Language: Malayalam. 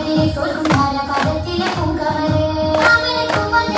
പൂങ്കാമരേ തോൽക്കും കാലകാലത്തിലെ പൂങ്കാമരേ പൂവൻ